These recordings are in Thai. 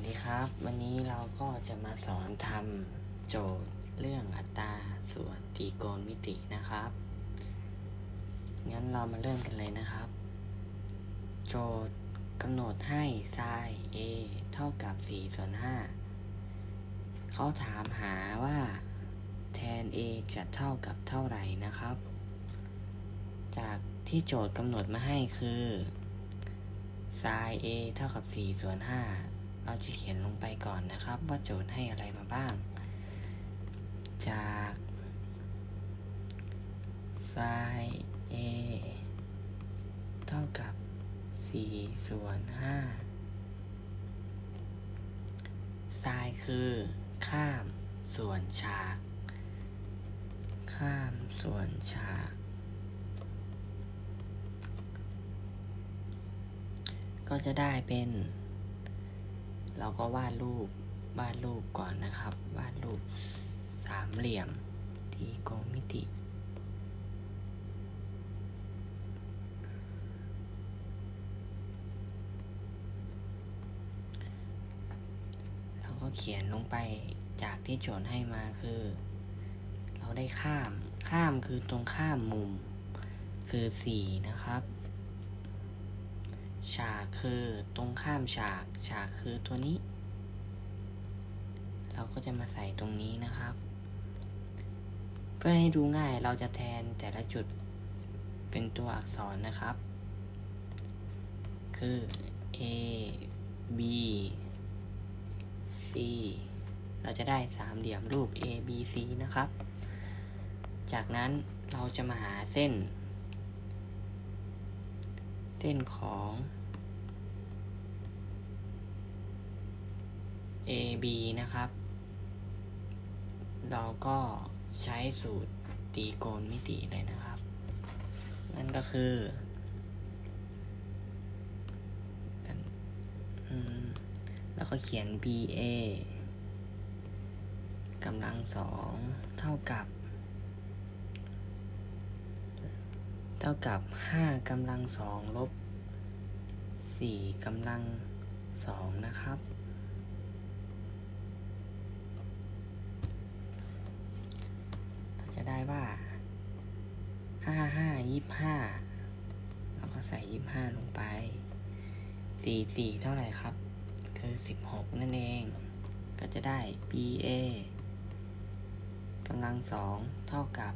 วัสดีครับ วันนี้เราก็จะมาสอนทำโจทย์เรื่องอัตราส่วนตรีโกณมิตินะครับ งั้นเรามาเริ่มกันเลยนะครับ โจทย์กำหนดให้ sin a เท่ากับ 4 ส่วน 5 เขาถามหาว่าแทน a จะเท่ากับเท่าไหร่นะครับ จากที่โจทย์กำหนดมาให้คือ sin a เท่ากับ 4 ส่วน 5 เราจะเขียนลงไปก่อนนะครับ ว่าโจทย์ให้อะไรมาบ้าง จาก sin a เท่ากับ 4 ส่วน5 sin คือ ข้ามส่วนฉาก ข้ามส่วนฉากก็จะได้เป็น เราก็วาดรูปวาดรูปก่อนนะครับ วาดรูปสามเหลี่ยมทีโกมิติ เราก็เขียนลงไปจากที่โจทย์ให้มาคือ เราได้ข้ามข้ามคือตรงข้ามมุมคือสี่นะครับ ฉากคือตรงข้ามฉาก ฉากคือตัวนี้ เราก็จะมาใส่ตรงนี้นะครับ เพื่อให้ดูง่ายเราจะแทนแต่ละจุดเป็นตัวอักษรนะครับ คือ A B C เราจะได้สามเหลี่ยมรูป A B C นะครับ จากนั้นเราจะมาหาเส้น เส้นของ AB นะครับ เราก็ใช้สูตรตีโกณมิติเลยนะครับ นั่นก็คือแล้วก็เขียน BA กำลังสองเท่ากับ เท่ากับห้ากำลังสองลบสี่กำลังสองนะครับ เราจะได้ว่าห้าห้ายี่ห้าเราก็ใส่ยี่ห้าลงไปสี่สี่เท่าไหร่ครับ คือสิบหกนั่นเอง ก็จะได้ BA กำลังสองเท่ากับ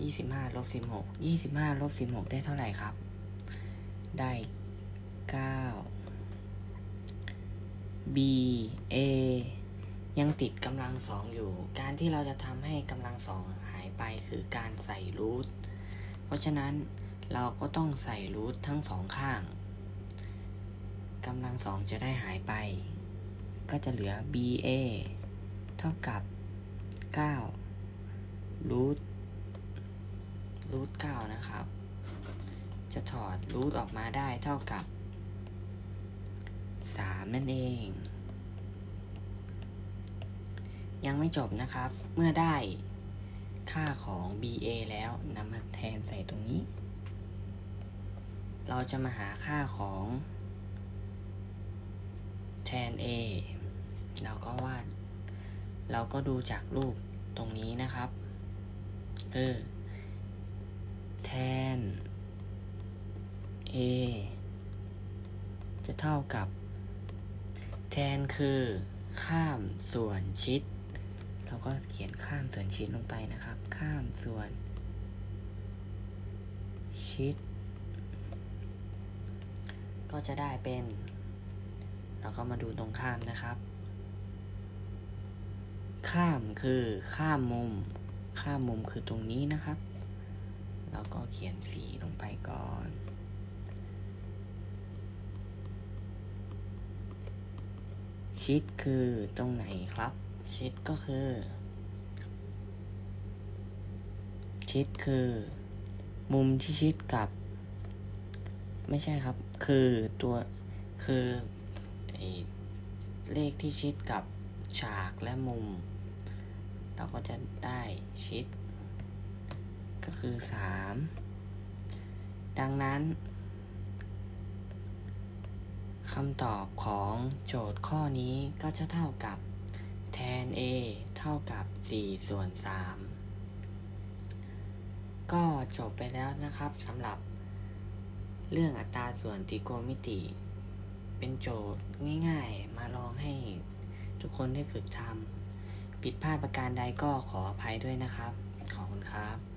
ยี่สิบห้าลบสิบหกยี่สิบห้าลบสิบหกได้เท่าไหร่ครับ ได้เก้า b a ยังติดกำลังสองอยู่ การที่เราจะทำให้กำลังสองหายไปคือการใส่รูท เพราะฉะนั้นเราก็ต้องใส่รูททั้งสองข้างกำลังสองจะได้หายไป ก็จะเหลือ b a เท่ากับ9รูทรูทเก้านะครับ จะถอดรูทออกมาได้เท่ากับสามนั่นเอง ยังไม่จบนะครับ เมื่อได้ค่าของ BA แล้วนำมาแทนใส่ตรงนี้ เราจะมาหาค่าของแทน A เราก็วาด เราก็ดูจากรูปตรงนี้นะครับ คือ แทน a จะเท่ากับ แทนคือ ข้ามส่วนชิด เราก็เขียนข้ามส่วนชิดลงไปนะครับ ข้ามส่วน ชิด ก็จะได้เป็น เราก็มาดูตรงข้ามนะครับ ข้ามคือข้ามมุม ข้ามมุมคือตรงนี้นะครับ เราก็เขียนสีลงไปก่อนชิดคือตรงไหนครับ ชิดก็คือ ชิดคือ มุมที่ชิดกับ ไม่ใช่ครับ คือตัวคือไอเลขที่ชิดกับฉากและมุม เราก็จะได้ชิด ก็คือสามดังนั้นคำตอบของโจทย์ข้อนี้ก็จะเท่ากับ น a เท่ากับ 4 ส่วน 3 ก็จบไปแล้วนะครับสำหรับ เรื่องอัตราส่วนตรีโกณมิติ เป็นโจทย์ง่ายๆ มาลองให้ทุกคนได้ฝึกทำผิดพลาดประการใดก็ขออภัยด้วยนะครับ ขอบคุณครับ